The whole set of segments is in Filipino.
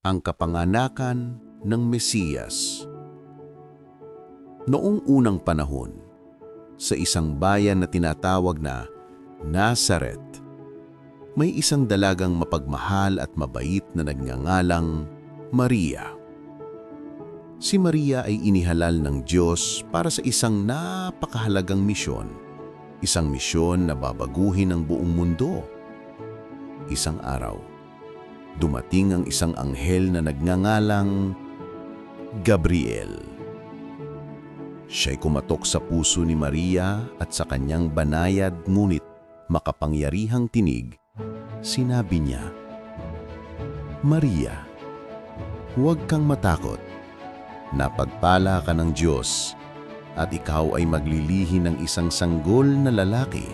ang kapanganakan ng Mesiyas. Noong unang panahon, sa isang bayan na tinatawag na Nazareth, may isang dalagang mapagmahal at mabait na nagngangalang Maria. Si Maria ay inihalal ng Diyos para sa isang napakahalagang misyon. Isang misyon na babaguhin ang buong mundo. Isang araw, dumating ang isang anghel na nagngangalang Gabriel. Siya'y kumatok sa puso ni Maria at sa kanyang banayad ngunit makapangyarihang tinig, sinabi niya, Maria, huwag kang matakot. Napagpala ka ng Diyos at ikaw ay maglilihi ng isang sanggol na lalaki.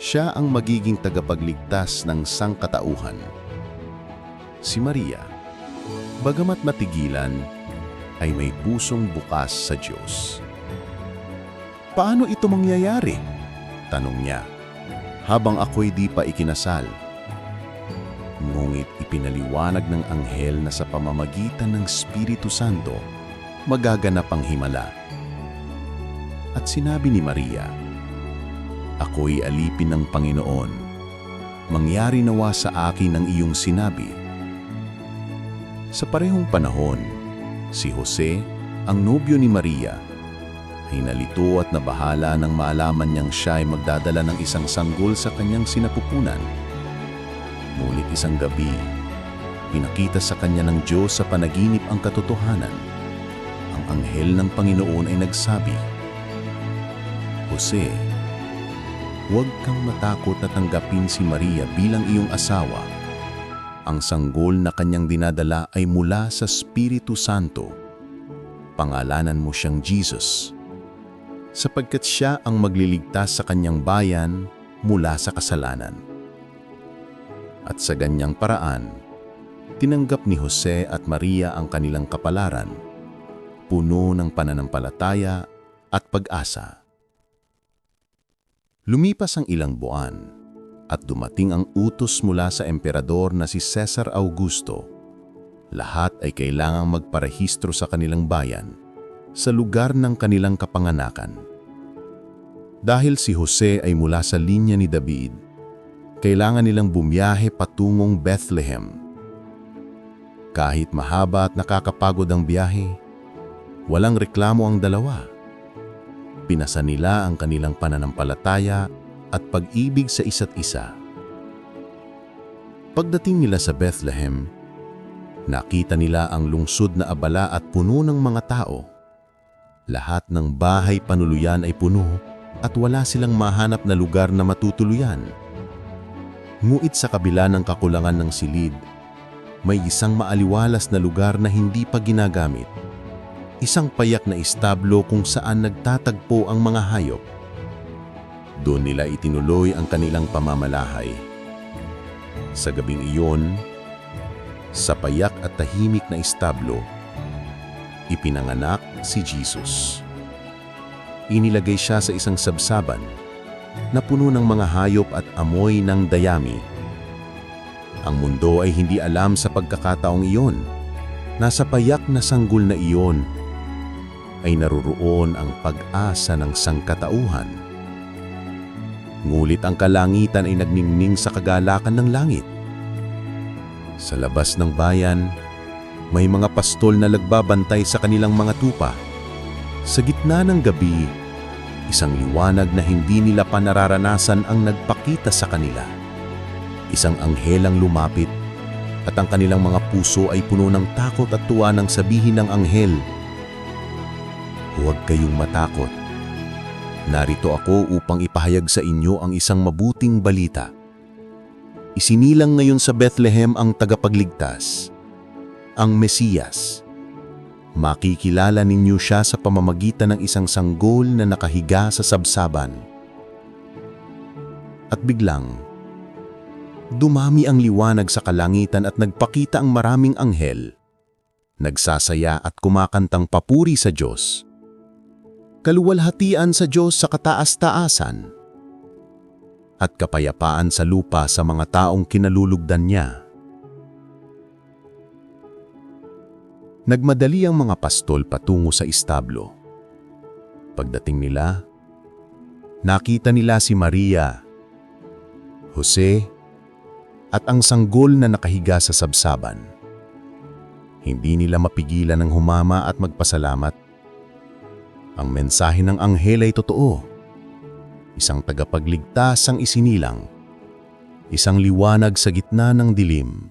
Siya ang magiging tagapagligtas ng sangkatauhan. Si Maria, bagamat matigilan, ay may pusong bukas sa Diyos. Paano ito mangyayari? Tanong niya, habang ako'y di pa ikinasal. Ngunit ipinaliwanag ng anghel na sa pamamagitan ng Espiritu Santo, magaganap ang himala. At sinabi ni Maria, Ako'y alipin ng Panginoon. Mangyari nawa sa akin ang iyong sinabi. Sa parehong panahon, si Jose, ang nobyo ni Maria, ay nalito at nabahala nang maalaman niyang siya ay magdadala ng isang sanggol sa kanyang sinapupunan. Ngunit isang gabi, pinakita sa kanya ng Diyos sa panaginip ang katotohanan. Ang anghel ng Panginoon ay nagsabi, Jose, huwag kang matakot na tanggapin si Maria bilang iyong asawa. Ang sanggol na kanyang dinadala ay mula sa Espiritu Santo. Pangalanan mo siyang Jesus sapagkat siya ang magliligtas sa kanyang bayan mula sa kasalanan. At sa ganyang paraan, tinanggap ni Jose at Maria ang kanilang kapalaran, puno ng pananampalataya at pag-asa. Lumipas ang ilang buwan at dumating ang utos mula sa emperador na si Cesar Augusto. Lahat ay kailangang magparehistro sa kanilang bayan sa lugar ng kanilang kapanganakan. Dahil si Jose ay mula sa linya ni David, kailangan nilang bumiyahe patungong Bethlehem. Kahit mahaba at nakakapagod ang biyahe, walang reklamo ang dalawa. Pinasa nila ang kanilang pananampalataya at pag-ibig sa isa't isa. Pagdating nila sa Bethlehem, nakita nila ang lungsod na abala at puno ng mga tao. Lahat ng bahay panuluyan ay puno at wala silang mahanap na lugar na matutuluyan. Nguit sa kabila ng kakulangan ng silid, may isang maaliwalas na lugar na hindi pa ginagamit. Isang payak na istablo kung saan nagtatagpo ang mga hayop. Doon nila itinuloy ang kanilang pamamalahay. Sa gabing iyon, sa payak at tahimik na istablo, ipinanganak si Jesus. Inilagay siya sa isang sabsaban na puno ng mga hayop at amoy ng dayami. Ang mundo ay hindi alam sa pagkakataong iyon. Nasa payak na sanggol na iyon ay naruroon ang pag-asa ng sangkatauhan. Ngulit ang kalangitan ay nagningning sa kagalakan ng langit. Sa labas ng bayan, may mga pastol na nagbabantay sa kanilang mga tupa. Sa gitna ng gabi, isang liwanag na hindi nila pa nararanasan ang nagpakita sa kanila. Isang anghelang lumapit at ang kanilang mga puso ay puno ng takot at tuwa nang sabihin ng anghel, Huwag kayong matakot. Narito ako upang ipahayag sa inyo ang isang mabuting balita. Isinilang ngayon sa Bethlehem ang tagapagligtas, ang Mesiyas. Makikilala ninyo siya sa pamamagitan ng isang sanggol na nakahiga sa sabsaban. At biglang, dumami ang liwanag sa kalangitan at nagpakita ang maraming anghel. Nagsasaya at kumakantang papuri sa Diyos. Kaluwalhatian sa Diyos sa kataas-taasan. At kapayapaan sa lupa sa mga taong kinalulugdan niya. Nagmadali ang mga pastol patungo sa istablo. Pagdating nila, nakita nila si Maria, Jose, at ang sanggol na nakahiga sa sabsaban. Hindi nila mapigilan ng humama at magpasalamat. Ang mensahe ng anghel ay totoo. Isang tagapagligtas ang isinilang. Isang liwanag sa gitna ng dilim.